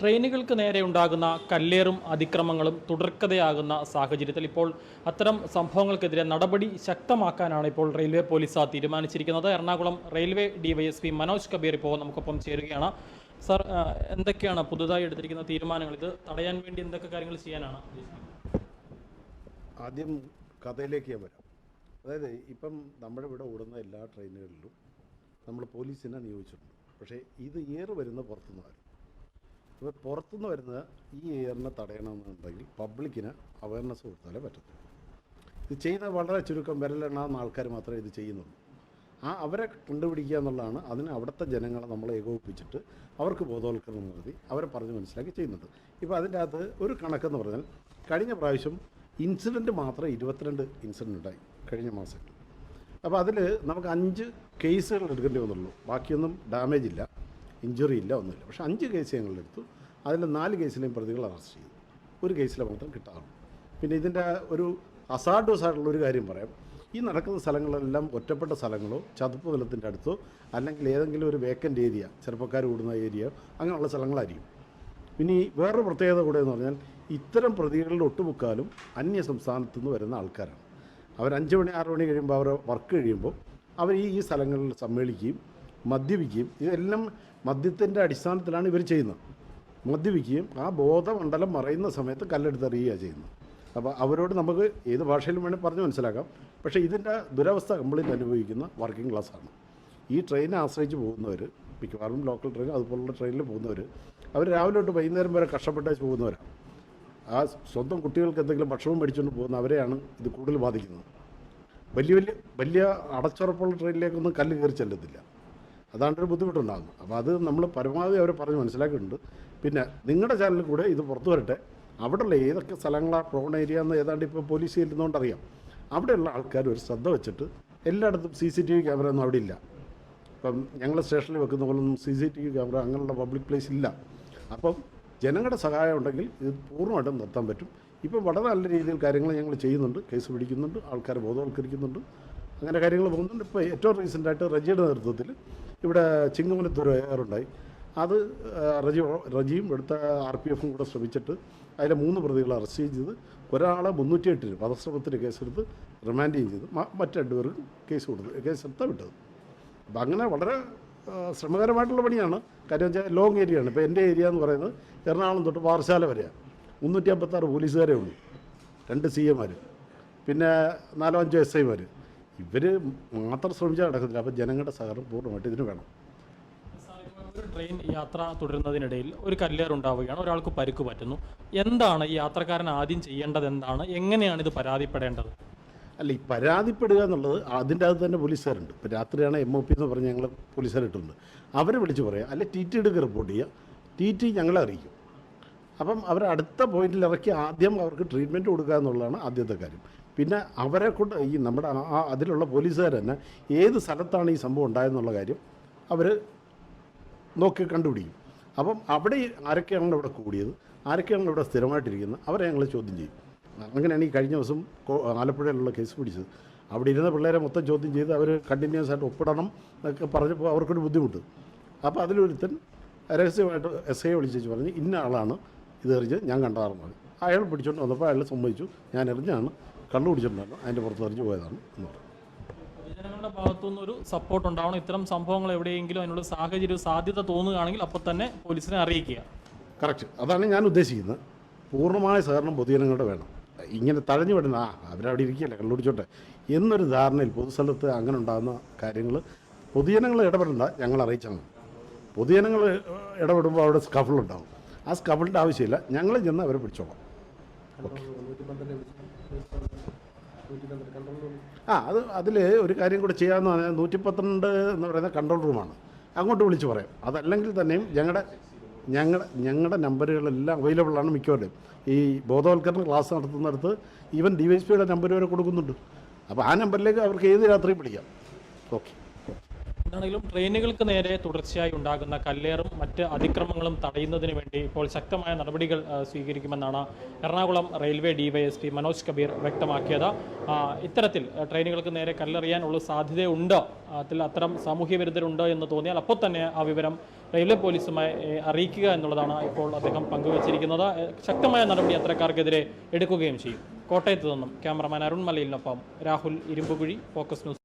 ട്രെയിനുകൾക്ക് നേരെ ഉണ്ടാകുന്ന കല്ലേറും അതിക്രമങ്ങളും തുടർക്കഥയാകുന്ന സാഹചര്യത്തിൽ ഇപ്പോൾ അത്തരം സംഭവങ്ങൾക്കെതിരെ നടപടി ശക്തമാക്കാനാണ് ഇപ്പോൾ റെയിൽവേ പോലീസ് തീരുമാനിച്ചിരിക്കുന്നത്. എറണാകുളം റെയിൽവേ ഡിവൈഎസ്പി മനോജ് കബീർ ഇപ്പോൾ നമുക്കൊപ്പം ചേരുകയാണ്. സർ എന്തൊക്കെയാണ് പുതുതായി എടുത്തിരിക്കുന്ന തീരുമാനങ്ങൾ? ഇത് തടയാൻ വേണ്ടി എന്തൊക്കെ കാര്യങ്ങൾ ചെയ്യാനാണ് ആദ്യം കഥയിലേക്ക് ഞാൻ വരാം. അതായത് ഇപ്പം നമ്മുടെ ഇവിടെ ഓടുന്ന എല്ലാ ട്രെയിനുകളിലും നമ്മൾ പോലീസിനെ നിയോഗിച്ചിട്ടുണ്ട്. പക്ഷേ ഇത് ഏറ് വരുന്ന പുറത്തുനിന്ന് വരും. അപ്പോൾ പുറത്തുനിന്ന് വരുന്ന ഈ എയറിനെ തടയണമെന്നുണ്ടെങ്കിൽ പബ്ലിക്കിന് അവയർനെസ് കൊടുത്താലേ പറ്റത്തുള്ളൂ. ഇത് ചെയ്യുന്ന വളരെ ചുരുക്കം വിരലെണ്ണാവുന്ന ആൾക്കാർ മാത്രമേ ഇത് ചെയ്യുന്നുള്ളൂ. ആ അവരെ കണ്ടുപിടിക്കുക എന്നുള്ളതാണ് അതിന് അവിടുത്തെ ജനങ്ങളെ നമ്മൾ ഏകോപിപ്പിച്ചിട്ട് അവർക്ക് ബോധവൽക്കരണം നടത്തി അവരെ പറഞ്ഞ് മനസ്സിലാക്കി ചെയ്യുന്നുണ്ട് ഇപ്പോൾ അതിന്റെ അകത്ത് ഒരു കണക്കെന്ന് പറഞ്ഞാൽ കഴിഞ്ഞ പ്രാവശ്യം ഇൻസിഡന്റ് മാത്രം ഇരുപത്തിരണ്ട് ഇൻസിഡന്റ് ഉണ്ടായി കഴിഞ്ഞ മാസത്തിൽ. അപ്പോൾ അതിൽ നമുക്ക് അഞ്ച് കേസുകൾ എടുക്കേണ്ടി വന്നുള്ളൂ. ബാക്കിയൊന്നും ഡാമേജ് ഇല്ല. ഇഞ്ചുറി ഇല്ല ഒന്നുമില്ല. പക്ഷെ അഞ്ച് കേസ് ഞങ്ങളെടുത്തു അതിൽ നാല് കേസിലെയും പ്രതികൾ അറസ്റ്റ് ചെയ്തു. ഒരു കേസിലെ മാത്രം കിട്ടാറുള്ളൂ. പിന്നെ ഇതിന്റെ ഒരു അസാഡോസ് ആയിട്ടുള്ള ഒരു കാര്യം പറയാം. ഈ നടക്കുന്ന സ്ഥലങ്ങളെല്ലാം ഒറ്റപ്പെട്ട സ്ഥലങ്ങളോ ചതുപ്പ് നിലത്തിന്റെ അടുത്തോ അല്ലെങ്കിൽ ഏതെങ്കിലും ഒരു വേക്കന്റ് ഏരിയ ചെറുപ്പക്കാർ കൂടുന്ന ഏരിയ അങ്ങനെയുള്ള സ്ഥലങ്ങളായിരിക്കും. ഇനി വേറൊരു പ്രത്യേകത കൂടെ എന്ന് പറഞ്ഞാൽ ഇത്തരം പ്രതികളിൽ ഒട്ടുമുക്കാലും അന്യ സംസ്ഥാനത്തു നിന്ന് വരുന്ന ആൾക്കാരാണ്. അവർ അഞ്ച് മണി ആറ് മണി കഴിയുമ്പോൾ അവർ വർക്ക് കഴിയുമ്പോൾ അവർ ഈ ഈ സ്ഥലങ്ങളിൽ സമ്മേളിക്കുകയും മദ്യപിക്കുകയും ഇതെല്ലാം മദ്യത്തിന്റെ അടിസ്ഥാനത്തിലാണ് ഇവർ ചെയ്യുന്നത്. മദ്യപിക്കുകയും ആ ബോധമണ്ഡലം മറയുന്ന സമയത്ത് കല്ലെടുത്തെറിയുകയാണ് ചെയ്യുന്നത്. അപ്പോൾ അവരോട് നമുക്ക് ഏത് ഭാഷയിലും വേണേൽ പറഞ്ഞ് മനസ്സിലാക്കാം. പക്ഷേ ഇതിന്റെ ദുരവസ്ഥ കംപ്ലീറ്റ് അനുഭവിക്കുന്ന വർക്കിംഗ് ക്ലാസ്സാണ്. ഈ ട്രെയിനെ ആശ്രയിച്ച് പോകുന്നവർ മിക്കവാറും ലോക്കൽ ട്രെയിൻ അതുപോലുള്ള ട്രെയിനിൽ പോകുന്നവർ അവർ രാവിലെ തൊട്ട് വൈകുന്നേരം വരെ കഷ്ടപ്പെട്ട് പോകുന്നവരാണ് ആ സ്വന്തം കുട്ടികൾക്ക് എന്തെങ്കിലും ഭക്ഷണം മേടിച്ചുകൊണ്ട് പോകുന്ന അവരെയാണ് ഇത് കൂടുതൽ ബാധിക്കുന്നത്. വലിയ വലിയ വലിയ അടച്ചുറപ്പുള്ള ട്രെയിനിലേക്കൊന്നും കല്ല് കയറി ചെല്ലത്തില്ല. അതാണ് ഒരു ബുദ്ധിമുട്ടുണ്ടാകുന്നത് അപ്പോൾ അത് നമ്മൾ പരമാവധി അവരെ പറഞ്ഞ് മനസ്സിലാക്കിയിട്ടുണ്ട്. പിന്നെ നിങ്ങളുടെ ചാനലിൽ കൂടെ ഇത് പുറത്തു വരട്ടെ. അവിടെയുള്ള ഏതൊക്കെ സ്ഥലങ്ങളാണ് പ്രോൺ ഏരിയ എന്ന് ഏതാണ്ട് ഇപ്പോൾ പോലീസ് ചെല്ലുന്നതുകൊണ്ട് അറിയാം. അവിടെയുള്ള ആൾക്കാർ ഒരു ശ്രദ്ധ വെച്ചിട്ട് എല്ലായിടത്തും C C T V camera ഒന്നും അവിടെ ഇല്ല. ഇപ്പം ഞങ്ങൾ സ്റ്റേഷനിൽ വെക്കുന്ന പോലൊന്നും C C T V camera അങ്ങനെയുള്ള പബ്ലിക് പ്ലേസ് ഇല്ല. അപ്പം ജനങ്ങളുടെ സഹായം ഉണ്ടെങ്കിൽ ഇത് പൂർണമായിട്ടും നിർത്താൻ പറ്റും. ഇപ്പം വളരെ നല്ല രീതിയിൽ കാര്യങ്ങൾ ഞങ്ങൾ ചെയ്യുന്നുണ്ട്. കേസ് പിടിക്കുന്നുണ്ട്. ആൾക്കാരെ ബോധവൽക്കരിക്കുന്നുണ്ട്. അങ്ങനെ കാര്യങ്ങൾ പോകുന്നുണ്ട്. ഇപ്പോൾ ഏറ്റവും റീസെന്റായിട്ട് റജിയുടെ നേതൃത്വത്തിൽ ഇവിടെ ചിങ്ങമനത്തൊരു എയറുണ്ടായി. അത് ആ, റജി റജിയും എടുത്ത ആർ പി എഫും കൂടെ ശ്രമിച്ചിട്ട് അതിലെ മൂന്ന് പ്രതികളെ അറസ്റ്റ് ചെയ്ത് ഒരാളെ മുന്നൂറ്റി എട്ടിന് വധശ്രമത്തിന് കേസെടുത്ത് റിമാൻഡ് ചെയ്ത് മറ്റ് രണ്ടുപേർക്ക് കേസ് കൊടുത്തു കേസ് എടുത്ത വിട്ടത്. അപ്പം അങ്ങനെ വളരെ ശ്രമകരമായിട്ടുള്ള പണിയാണ്. കാര്യം വെച്ചാൽ ലോങ് ഏരിയ ആണ്. ഇപ്പോൾ എന്റെ ഏരിയ എന്ന് പറയുന്നത് എറണാകുളം തൊട്ട് പാറശാല വരെയാണ് മുന്നൂറ്റി അമ്പത്താറ് പോലീസുകാരേ ഉള്ളൂ. രണ്ട് സി എമാർ പിന്നെ നാലോ അഞ്ചോ എസ് ഐമാർ ഇവർ മാത്രം ശ്രമിച്ചാൽ നടക്കത്തില്ല. അപ്പോൾ ജനങ്ങളുടെ സഹകരണം പൂർണമായിട്ട് ഇതിന് വേണം. ഒരു ട്രെയിൻ യാത്ര തുടരുന്നതിനിടയിൽ ഒരു കല്ലേർ ഉണ്ടാവുകയാണ്. ഒരാൾക്ക് പരുക്ക് പറ്റുന്നു. എന്താണ് ഈ യാത്രക്കാരൻ ആദ്യം ചെയ്യേണ്ടത് എന്താണ് എങ്ങനെയാണ് ഇത് പരാതിപ്പെടേണ്ടത്? അല്ല ഈ പരാതിപ്പെടുക എന്നുള്ളത് അതിന്റെ അകത്ത് തന്നെ പോലീസുകാരുണ്ട്. ഇപ്പോൾ രാത്രിയാണ് എം ഒ പി എന്ന് പറഞ്ഞ് ഞങ്ങൾ പോലീസുകാരിട്ടുണ്ട് അവരെ വിളിച്ച് പറയാം. അല്ലെ ടി ടി എടുക്കുക റിപ്പോർട്ട് ചെയ്യുക ടി ടി ഞങ്ങളെ അറിയിക്കും. അപ്പം അവർ അടുത്ത പോയിന്റിൽ ഇറക്കി ആദ്യം അവർക്ക് ട്രീറ്റ്മെന്റ് കൊടുക്കുക എന്നുള്ളതാണ് ആദ്യത്തെ കാര്യം. പിന്നെ അവരെ കൊണ്ട് ഈ നമ്മുടെ ആ- അതിലുള്ള പോലീസുകാർ തന്നെ ഏത് സ്ഥലത്താണ് ഈ സംഭവം ഉണ്ടായെന്നുള്ള കാര്യം അവർ നോക്കി കണ്ടുപിടിക്കും. അപ്പം അവിടെ ആരൊക്കെയാണ് ഇവിടെ കൂടിയത്? ആരൊക്കെയാണ് ഇവിടെ സ്ഥിരമായിട്ടിരിക്കുന്നത്? അവരെ ഞങ്ങൾ ചോദ്യം ചെയ്യും. അങ്ങനെയാണ് ഈ കഴിഞ്ഞ ദിവസം ആലപ്പുഴയിലുള്ള കേസ് പിടിച്ചത്. അവിടെ ഇരുന്ന പിള്ളേരെ മൊത്തം ചോദ്യം ചെയ്ത് അവർ കണ്ടിന്യൂസ് ആയിട്ട് ഒപ്പിടണം എന്നൊക്കെ പറഞ്ഞപ്പോൾ അവർക്കൊരു ബുദ്ധിമുട്ട്. അപ്പോൾ അതിലൊരുത്തൻ രഹസ്യമായിട്ട് എസ് ഐ വിളിച്ചു പറഞ്ഞ് ഇന്ന ആളാണ് ഇത് എറിഞ്ഞ് ഞാൻ കണ്ടാറുന്നത് അയാൾ പിടിച്ചോണ്ട് വന്നപ്പോൾ അയാൾ സമ്മതിച്ചു ഞാൻ എറിഞ്ഞാണ് കള്ളു പിടിച്ചിട്ടുണ്ടായിരുന്നു അതിന്റെ പുറത്ത് എറിഞ്ഞ് പോയതാണ് എന്ന് പറഞ്ഞു. പൊതുജനങ്ങളുടെ ഭാഗത്തുനിന്ന് ഒരു സപ്പോർട്ട് ഉണ്ടാവണം. ഇത്തരം സംഭവങ്ങൾ എവിടെയെങ്കിലും അതിനുള്ള സാഹചര്യം സാധ്യത തോന്നുകയാണെങ്കിൽ അപ്പോൾ തന്നെ പോലീസിനെ അറിയിക്കുക. കറക്റ്റ് അതാണ് ഞാൻ ഉദ്ദേശിക്കുന്നത്. പൂർണമായ സഹകരണം പൊതുജനങ്ങളുടെ വേണം. ഇങ്ങനെ തഴഞ്ഞു വിടുന്ന ആ അവരവിടെ ഇരിക്കുകയല്ലേ കണ്ടുപിടിച്ചോട്ടെ എന്നൊരു ധാരണയിൽ പൊതുസ്ഥലത്ത് അങ്ങനെ ഉണ്ടാകുന്ന കാര്യങ്ങൾ പൊതുജനങ്ങൾ ഇടപെടേണ്ട ഞങ്ങൾ അറിയിച്ചാൽ മതി പൊതുജനങ്ങൾ ഇടപെടുമ്പോൾ അവിടെ സ്കഫിൾ ഉണ്ടാവും. ആ സ്കഫിളിന്റെ ആവശ്യമില്ല. ഞങ്ങൾ ചെന്ന് അവരെ പിടിച്ചോളാം. ആ അത് അതിൽ ഒരു കാര്യം കൂടെ ചെയ്യാമെന്ന് പറഞ്ഞാൽ നൂറ്റി എന്ന് പറയുന്ന കൺട്രോൾ റൂമാണ് അങ്ങോട്ട് വിളിച്ച് പറയാം. അതല്ലെങ്കിൽ തന്നെയും ഞങ്ങളുടെ ഞങ്ങളുടെ ഞങ്ങളുടെ നമ്പറുകളെല്ലാം അവൈലബിൾ ആണ് മിക്കവരുടെയും. ഈ ബോധവൽക്കരണ ക്ലാസ് നടത്തുന്നിടത്ത് ഈവൻ ഡി വൈ എസ് പിയുടെ നമ്പർ വരെ കൊടുക്കുന്നുണ്ട്. അപ്പോൾ ആ നമ്പറിലേക്ക് അവർക്ക് ഏത് രാത്രിയും വിളിക്കാം. ഓക്കെ എന്താണെങ്കിലും ട്രെയിനുകൾക്ക് നേരെ തുടർച്ചയായി ഉണ്ടാകുന്ന കല്ലേറും മറ്റ് അതിക്രമങ്ങളും തടയുന്നതിന് വേണ്ടി ഇപ്പോൾ ശക്തമായ നടപടികൾ സ്വീകരിക്കുമെന്നാണ് എറണാകുളം റെയിൽവേ ഡിവൈഎസ്പി മനോജ് കബീർ വ്യക്തമാക്കിയത്. ഇത്തരത്തിൽ ട്രെയിനുകൾക്ക് നേരെ കല്ലെറിയാനുള്ള സാധ്യതയുണ്ടോ. അതിൽ അത്തരം സാമൂഹ്യ വിരുദ്ധരുണ്ടോ എന്ന് തോന്നിയാൽ അപ്പോൾ തന്നെ ആ വിവരം റെയിൽവേ പോലീസുമായി അറിയിക്കുക എന്നുള്ളതാണ് ഇപ്പോൾ അദ്ദേഹം പങ്കുവച്ചിരിക്കുന്നത്. ശക്തമായ നടപടി അത്തരക്കാർക്കെതിരെ എടുക്കുകയും ചെയ്യും. കോട്ടയത്ത് നിന്നും ക്യാമറമാൻ അരുൺ മലയിലിനൊപ്പം രാഹുൽ ഇരുമ്പുകുഴി ഫോക്കസ് ന്യൂസ്.